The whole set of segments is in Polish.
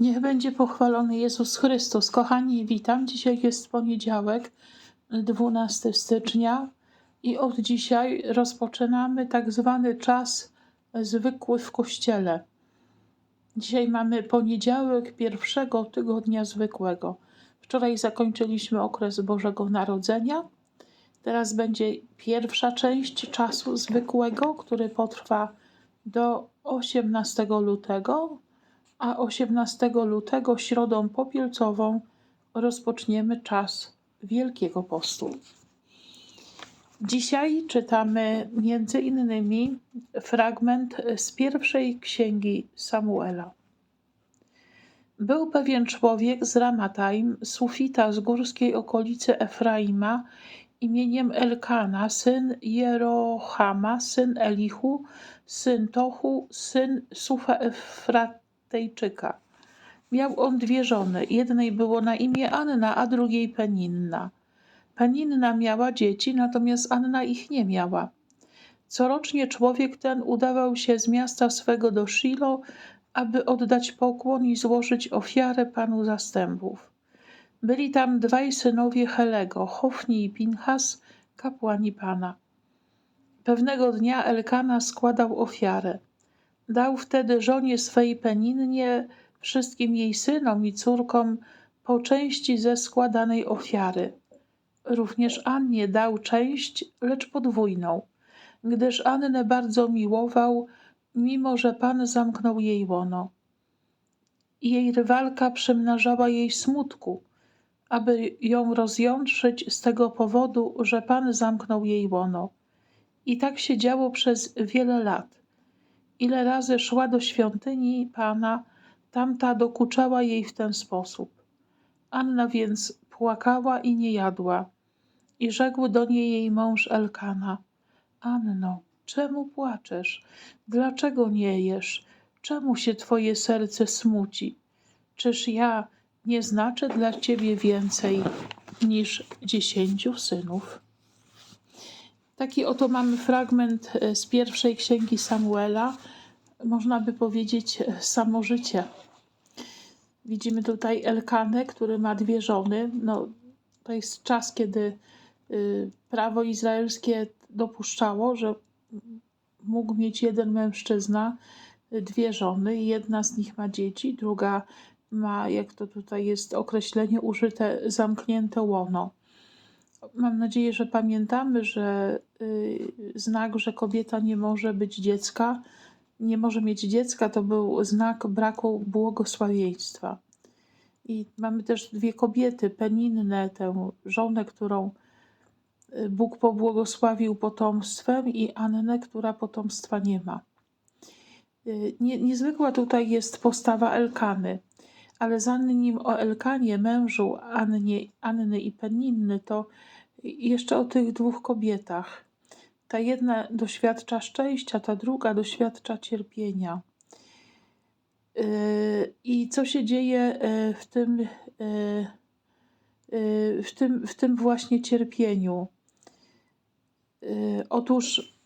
Niech będzie pochwalony Jezus Chrystus. Kochani, witam. Dzisiaj jest poniedziałek, 12 stycznia i od dzisiaj rozpoczynamy tak zwany czas zwykły w Kościele. Dzisiaj mamy poniedziałek pierwszego tygodnia zwykłego. Wczoraj zakończyliśmy okres Bożego Narodzenia. Teraz będzie pierwsza część czasu zwykłego, który potrwa do 18 lutego, a 18 lutego, środą popielcową, rozpoczniemy czas Wielkiego Postu. Dzisiaj czytamy między innymi fragment z pierwszej księgi Samuela. Był pewien człowiek z Ramataim, sufita z górskiej okolicy Efraima, imieniem Elkana, syn Jerohama, syn Elihu, syn Tochu, syn Sufa Efratejczyka. Miał on dwie żony. Jednej było na imię Anna, a drugiej Peninna. Peninna miała dzieci, natomiast Anna ich nie miała. Corocznie człowiek ten udawał się z miasta swego do Shilo, aby oddać pokłon i złożyć ofiarę Panu zastępów. Byli tam dwaj synowie Helego, Hofni i Pinchas, kapłani Pana. Pewnego dnia Elkana składał ofiarę. Dał wtedy żonie swej Peninnie, wszystkim jej synom i córkom po części ze składanej ofiary. Również Annie dał część, lecz podwójną, gdyż Annę bardzo miłował, mimo że Pan zamknął jej łono. Jej rywalka przymnażała jej smutku, aby ją rozjątrzyć z tego powodu, że Pan zamknął jej łono. I tak się działo przez wiele lat. Ile razy szła do świątyni Pana, tamta dokuczała jej w ten sposób. Anna więc płakała i nie jadła. I rzekł do niej jej mąż Elkana: Anno, czemu płaczesz? Dlaczego nie jesz? Czemu się twoje serce smuci? Czyż ja nie znaczę dla ciebie więcej niż dziesięciu synów? Taki oto mamy fragment e, z pierwszej księgi Samuela, można by powiedzieć e, samożycie. Widzimy tutaj Elkanę, który ma dwie żony. No, to jest czas, kiedy y, prawo izraelskie dopuszczało, że mógł mieć jeden mężczyzna y, dwie żony. Jedna z nich ma dzieci, druga ma, jak to tutaj jest określenie użyte, zamknięte łono. Mam nadzieję, że pamiętamy, że y, znak, że kobieta nie może być dziecka, nie może mieć dziecka, to był znak braku błogosławieństwa. I mamy też dwie kobiety, Peninnę, tę żonę, którą y, Bóg pobłogosławił potomstwem, i Annę, która potomstwa nie ma. Y, Nie, niezwykła tutaj jest postawa Elkany, ale zanim o Elkanie, mężu Annie, Anny i Peninny, to jeszcze o tych dwóch kobietach. Ta jedna doświadcza szczęścia, ta druga doświadcza cierpienia. Yy, I co się dzieje yy, w tym, yy, w tym, w tym właśnie cierpieniu? Otóż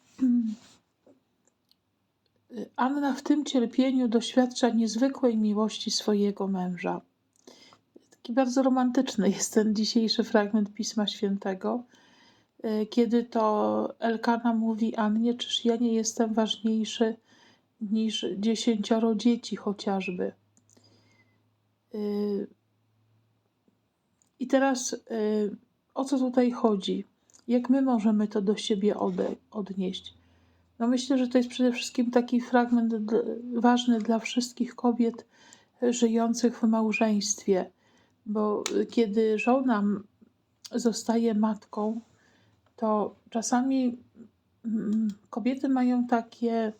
Anna w tym cierpieniu doświadcza niezwykłej miłości swojego męża. Taki bardzo romantyczny jest ten dzisiejszy fragment Pisma Świętego, kiedy to Elkana mówi Annie, czyż ja nie jestem ważniejszy niż dziesięcioro dzieci chociażby. Yy, I teraz yy, o co tutaj chodzi? Jak my możemy to do siebie odnieść? No myślę, że to jest przede wszystkim taki fragment ważny dla wszystkich kobiet żyjących w małżeństwie, bo kiedy żona zostaje matką, to czasami mm, kobiety mają takie,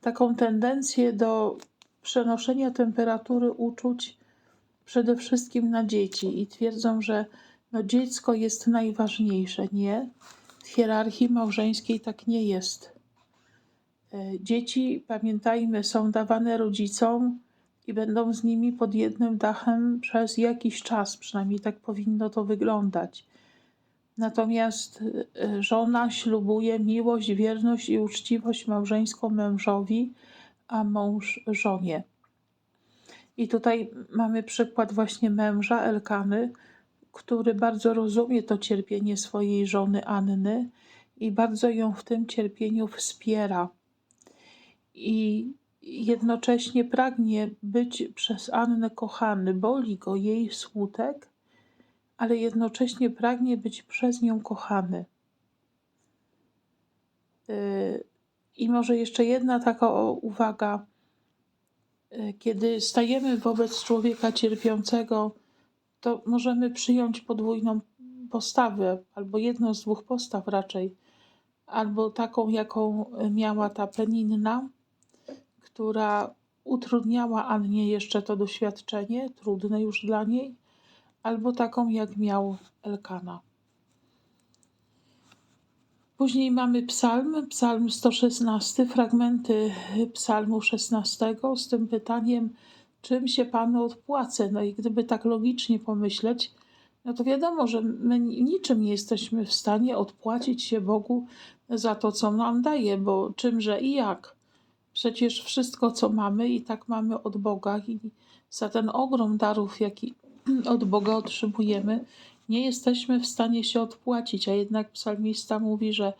taką tendencję do przenoszenia temperatury uczuć przede wszystkim na dzieci i twierdzą, że no dziecko jest najważniejsze. Nie, w hierarchii małżeńskiej tak nie jest. E, Dzieci, pamiętajmy, są dawane rodzicom i będą z nimi pod jednym dachem przez jakiś czas, przynajmniej tak powinno to wyglądać. Natomiast e, żona ślubuje miłość, wierność i uczciwość małżeńską mężowi, a mąż żonie. I tutaj mamy przykład właśnie męża Elkany, który bardzo rozumie to cierpienie swojej żony Anny i bardzo ją w tym cierpieniu wspiera. I jednocześnie pragnie być przez Annę kochany, boli go jej smutek, ale jednocześnie pragnie być przez nią kochany. Yy, I może jeszcze jedna taka uwaga. Yy, Kiedy stajemy wobec człowieka cierpiącego, to możemy przyjąć podwójną postawę, albo jedną z dwóch postaw raczej, albo taką, jaką miała ta Peninna, która utrudniała Annie jeszcze to doświadczenie, trudne już dla niej, albo taką, jak miał Elkana. Później mamy psalm, psalm 116, fragmenty psalmu 16 z tym pytaniem, czym się Panu odpłacę. No i gdyby tak logicznie pomyśleć, no to wiadomo, że my niczym nie jesteśmy w stanie odpłacić się Bogu za to, co nam daje, bo czymże i jak. Przecież wszystko, co mamy, i tak mamy od Boga, i za ten ogrom darów, jaki od Boga otrzymujemy, nie jesteśmy w stanie się odpłacić, a jednak psalmista mówi, że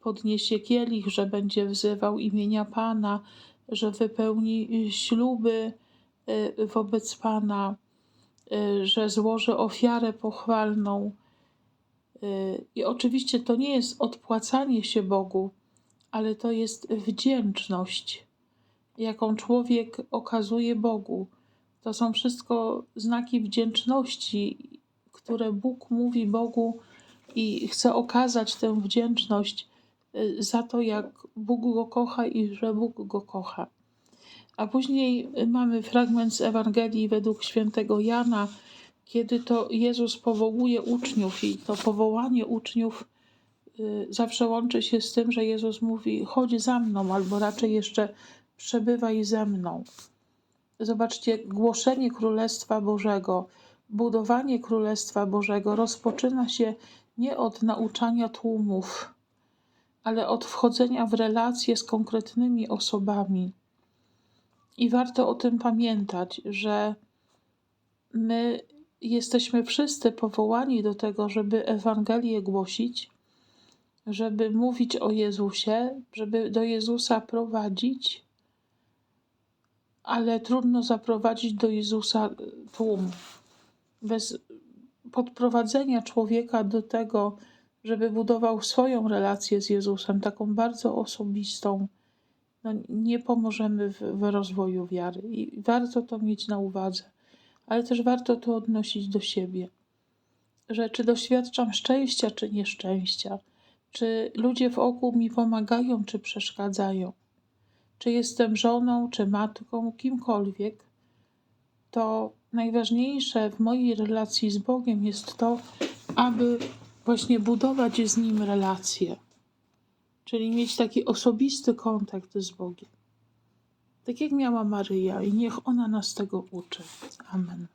podniesie kielich, że będzie wzywał imienia Pana, że wypełni śluby y, wobec Pana, y, że złoży ofiarę pochwalną. Y, I oczywiście to nie jest odpłacanie się Bogu, ale to jest wdzięczność, jaką człowiek okazuje Bogu. To są wszystko znaki wdzięczności, które Bóg mówi Bogu i chce okazać tę wdzięczność y, za to, jak Bóg go kocha i że Bóg go kocha. A później mamy fragment z Ewangelii według świętego Jana, kiedy to Jezus powołuje uczniów i to powołanie uczniów y, zawsze łączy się z tym, że Jezus mówi: chodź za mną, albo raczej jeszcze przebywaj ze mną. Zobaczcie, głoszenie Królestwa Bożego, budowanie Królestwa Bożego rozpoczyna się nie od nauczania tłumów, ale od wchodzenia w relacje z konkretnymi osobami. I warto o tym pamiętać, że my jesteśmy wszyscy powołani do tego, żeby Ewangelię głosić, żeby mówić o Jezusie, żeby do Jezusa prowadzić, ale trudno zaprowadzić do Jezusa tłum. Bez podprowadzenia człowieka do tego, żeby budował swoją relację z Jezusem, taką bardzo osobistą, no nie pomożemy w, w rozwoju wiary. I warto to mieć na uwadze, ale też warto to odnosić do siebie. Że czy doświadczam szczęścia, czy nieszczęścia, czy ludzie wokół mi pomagają, czy przeszkadzają, czy jestem żoną, czy matką, kimkolwiek, to najważniejsze w mojej relacji z Bogiem jest to, aby właśnie budować z Nim relacje, czyli mieć taki osobisty kontakt z Bogiem. Tak jak miała Maryja, i niech ona nas tego uczy. Amen.